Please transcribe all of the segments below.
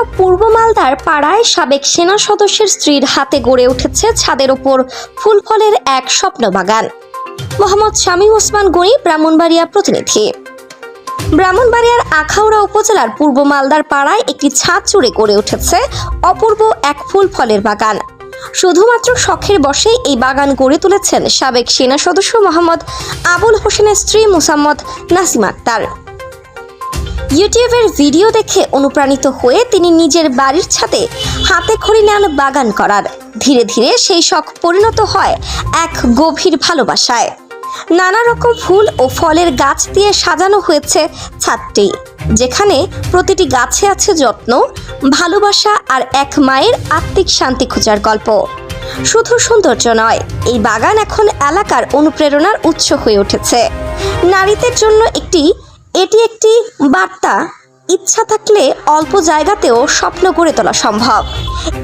আখাউড়া পূর্ব মালদার পাড়ায় সাবেক সেনা সদস্যের স্ত্রীর হাতে গড়ে উঠেছে ছাদের ওপর ফুল ফলের এক স্বপ্ন বাগান। মোহাম্মদ শামীম ওসমান গনি, ব্রাহ্মণবাড়িয়া প্রতিনিধি। ব্রাহ্মণবাড়িয়ার আখাউড়া উপজেলার পূর্ব মালদার পাড়ায় একটি ছাদ চুড়ে গড়ে উঠেছে অপূর্ব এক ফুল ফলের বাগান। শুধুমাত্র শখের বসেই এই বাগান গড়ে তুলেছেন সাবেক সেনা সদস্য মোহাম্মদ আবুল হোসেনের স্ত্রী মুসাম্মদ নাসিম আক্তার। ইউটিউবের ভিডিও দেখে অনুপ্রাণিত হয়ে তিনি নিজের বাড়ির ছাদে হাতে খড়ি নেন বাগান করার। ধীরে ধীরে সেই শখ পরিণত হয় এক গভীর ভালোবাসায়। নানা রকম ফুল ও ফলের গাছ দিয়ে সাজানো হয়েছে ছাদটি, যেখানে প্রতিটি গাছে আছে যত্ন, ভালোবাসা আর এক মায়ের আত্মিক শান্তি খোঁজার গল্প। শুধু সৌন্দর্য নয়, এই বাগান এখন এলাকার অনুপ্রেরণার উৎস হয়ে উঠেছে। নারীদের জন্য একটি এটি একটি বার্তা। ইচ্ছা থাকলে অল্প জায়গাতেও স্বপ্ন গড়ে তোলা সম্ভব।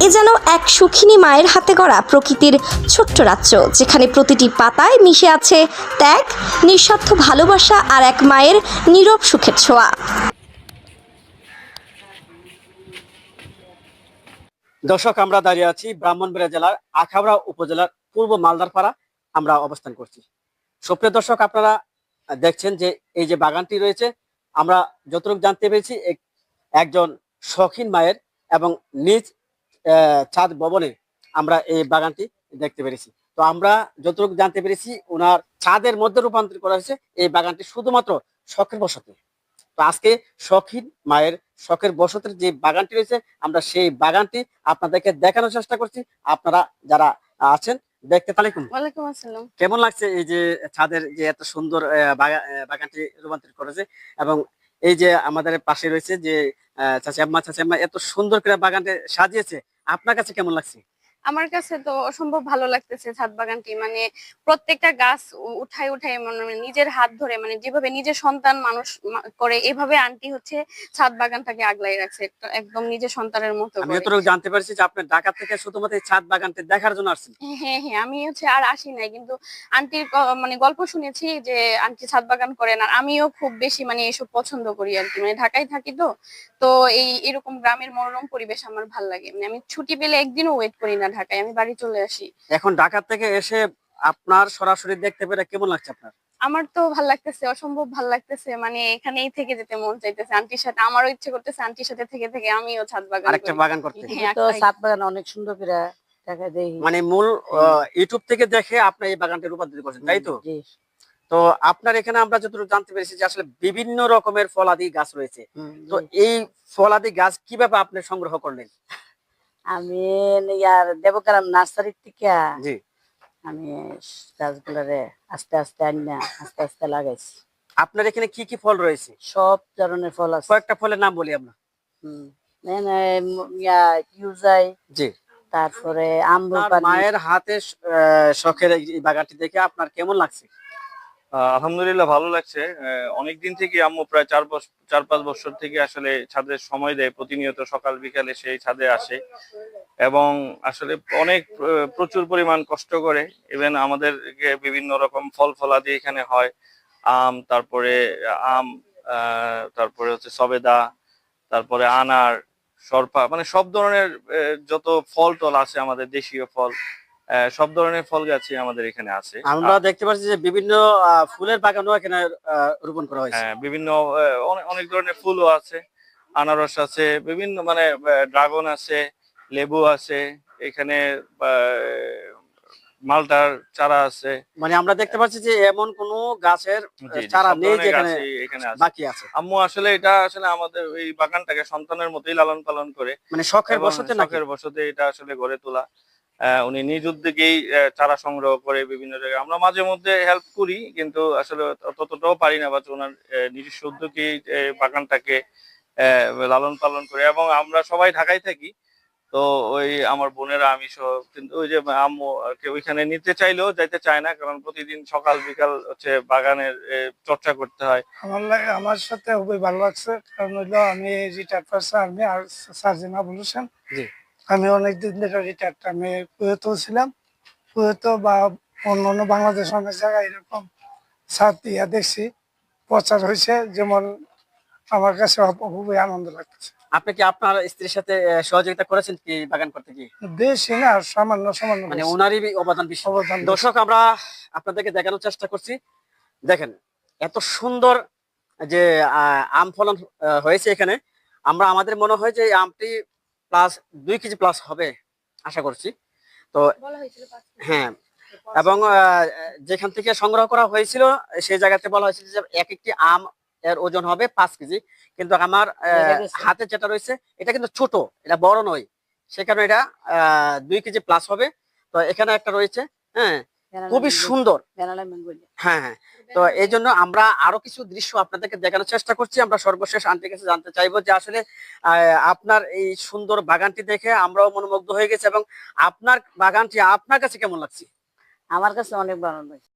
এ যেন এক সুখিনী মায়ের হাতে গড়া প্রকৃতির ছোট্ট রাজ্য, যেখানে প্রতিটি পাতায় মিশে আছে ত্যাগ, নিঃস্বার্থ ভালোবাসা আর এক মায়ের নীরব সুখের ছোঁয়া। দর্শক, আমরা দাঁড়িয়ে আছি ব্রাহ্মণবাড়িয়া জেলার আখাউড়া উপজেলার পূর্ব মালদারপাড়া। আমরা অবস্থান করছি। সুপ্রিয় দর্শক, আপনারা দেখছেন যে এই যে বাগানটি রয়েছে, আমরা যতটুকু জানতে পেরেছি, এক- একজন শখিন মায়ের এবং নিজ ছাদ ভবনে আমরা এই বাগানটি দেখতে পেরেছি। তো আমরা যতটুকু জানতে পেরেছি ওনার ছাদের মধ্যে রূপান্তর করা হয়েছে এই বাগানটি শুধুমাত্র শখের বসতে। তো আজকে শখিন মায়ের শখের বসতের যে বাগানটি রয়েছে, আমরা সেই বাগানটি আপনাদেরকে দেখানোর চেষ্টা করছি। আপনারা যারা আছেন দেখতে পালাইকুম ওয়ালাইকুম আসসালাম। কেমন লাগছে এই যে ছাদের যে এত সুন্দর বাগানটি রূপান্তরিত করেছে এবং এই যে আমাদের পাশে রয়েছে যে আহ, চাচি আম্মা চাচি আম্মা এত সুন্দর করে বাগানটি সাজিয়েছে আপনার কাছে কেমন লাগছে? আমার কাছে তো অসম্ভব ভালো লাগতেছে ছাদ বাগানটি। মানে প্রত্যেকটা গাছ উঠাই উঠাই মানে নিজের হাত ধরে মানে যেভাবে নিজের সন্তান মানুষ করে এভাবে আন্টি হচ্ছে ছাদ বাগানটাকে আগলাই রাখছে একদম নিজের সন্তানের মতো আমি এতটুকু জানতে পারছি যে আপনি ঢাকা থেকে শুধুমাত্র ছাদ বাগানটি দেখার জন্য আসছেন। হ্যাঁ হ্যাঁ আমি হচ্ছে আর আসি নাই কিন্তু আন্টির মানে গল্প শুনেছি যে আন্টি ছাদ বাগান করেন আর আমিও খুব বেশি মানে এসব পছন্দ করি আর কি মানে ঢাকায় থাকি তো তো এই এরকম গ্রামের মনোরম পরিবেশ আমার ভালো লাগে। মানে আমি ছুটি পেলে একদিনও ওয়েট করি না ঢাকায় আমি বাড়ি চলে আসি। এখন ঢাকা থেকে এসে আপনার সরাসরি দেখতে পেরে কেমন লাগছে আপনার? আমার তো ভালো লাগতেছে অসম্ভব ভালো লাগতেছে। মানে এখানেই থেকে যেতে মন চাইতেছে। আন্টির সাথে আমারও ইচ্ছে করতেছে আন্টির সাথে থেকে থেকে আমিও ছাদ বাগান আরেকটা। বাগান করতে। হ্যাঁ, তো। সাত বাগান অনেক সুন্দর করে দেখা দেই। মানে মূল আহ, ইউটিউব থেকে দেখে আপনি এই বাগানটা রূপান্তরিত করেছেন তাই তো? জি। তো আপনার এখানে আমরা যতটুকু জানতে পেরেছি যে আসলে বিভিন্ন রকমের ফলাদি গাছ রয়েছে। তো এই ফলাদি গাছ কীভাবে আপনি সংগ্রহ করলেন? আমি ইয়ার দেবকারাম নার্সারির থেকে। আমি গাছগুলারে আস্তে আস্তে আনিনা আস্তে আস্তে লাগাইছি। আপনার এখানে কি কি ফল রয়েছে? সব ধরনের ফল আছে। কয়েকটা ফলের নাম বলি আমরা। হুম। ইউজাই। জি। তারপরে আম্রপালি। মায়ের হাতে শখের এই বাগানটি দেখে আপনার কেমন লাগছে? আলহামদুলিল্লাহ ভালো লাগছে। অনেক দিন থেকে আম্মু প্রায় চার বছর চার পাঁচ বছর থেকে আসলে ছাদে সময় দেয়, প্রতিনিয়ত সকাল বিকালে সেই ছাদে আসে। এবং আসলে অনেক প্রচুর পরিমাণ কষ্ট করে। ইভেন আমাদেরকে বিভিন্ন রকম ফল ফলাদি এখানে হয়। আম, তারপরে আম তারপরে হচ্ছে সবেদা, তারপরে আনার, সরপা মানে সব ধরনের যত ফল টল আছে আমাদের দেশীয় ফল সব ধরনের ফল গাছই আমাদের এখানে আছে। আমরা দেখতে পাচ্ছি যে বিভিন্ন ফুলের বাগানও এখানে রোপণ করা হয়েছে। হ্যাঁ বিভিন্ন অনেক ধরনের ফুলও আছে। আনারস আছে বিভিন্ন মানে ড্রাগন আছে লেবু আছে এখানে মালটার চারা আছে। মানে আমরা দেখতে পাচ্ছি যে এমন কোন গাছের চারা নেই যেখানে এখানে বাকি আছে। আম্মু আসলে এটা আসলে আমাদের এই বাগানটাকে সন্তানের মতোই লালন পালন করে। মানে শখের বসতে শখের বসতে এটা আসলে গড়ে তোলা। উনি নিজ উদ্যোগেই চারা সংগ্রহ করে বিভিন্ন জায়গায়। আমরা মাঝে মধ্যে হেল্প করি কিন্তু আসলে ততটাও পারি না বা ওনার নিজস্ব উদ্যোগেই বাগানটাকে লালন পালন করে। এবং আমরা সবাই ঢাকায় থাকি তো ওই আমার বোনেরা আমি সহ কিন্তু ওই যে আম্মু আর ওইখানে নিতে চাইলেও যাইতে চায় না কারণ প্রতিদিন সকাল বিকাল হচ্ছে বাগানের চর্চা করতে হয়। আমার লাগে আমার সাথে খুবই ভালো লাগছে। কারণ হইল আমি রিটায়ার্ড পার্সন আমি আর সার্জিনা বলেছেন জি। আমি অনেকদিন ধরে রিটায়ার্ড আমি কুয়েতেও ছিলাম। কুয়েতো বা অন্য অন্য বাংলাদেশ অনেক জায়গায় এরকম ছাদ ইয়া দেখছি প্রচার হয়েছে যেমন আমার কাছে খুবই আনন্দ লাগতেছে। আপনি কি আপনার স্ত্রীর সাথে সহযোগিতা করেছেন কি বাগান করতে কি বেশি না সামান্য সামান্য মানে। ওনারই অবদান বেশি। অবদান দর্শক আমরা আপনাদেরকে দেখানোর চেষ্টা করছি। দেখেন এত সুন্দর যে আম ফলন হয়েছে এখানে। আমরা আমাদের মনে হয় যে আমটি প্লাস দুই কেজি প্লাস হবে আশা করছি। তো। হ্যাঁ এবং যেখান থেকে সংগ্রহ করা হয়েছিল সেই জায়গাতে বলা হয়েছিল যে এক একটি আম এর ওজন হবে পাঁচ কেজি। কিন্তু আমার হাতে যেটা রয়েছে এটা কিন্তু ছোট এটা বড় নয়। সে কারণে এটা আহ, দুই কেজি প্লাস হবে। তো এখানে একটা রয়েছে হ্যাঁ খুবই সুন্দর। হ্যাঁ হ্যাঁ। তো এই জন্য আমরা আরও কিছু দৃশ্য আপনাদেরকে দেখানোর চেষ্টা করছি। আমরা সর্বশেষ আন্টির কাছে জানতে চাইব যে আসলে আহ, আপনার এই সুন্দর বাগানটি দেখে আমরাও মনোমুগ্ধ হয়ে গেছি এবং আপনার বাগানটি আপনার কাছে কেমন লাগছে? আমার কাছে অনেক ভালো লাগে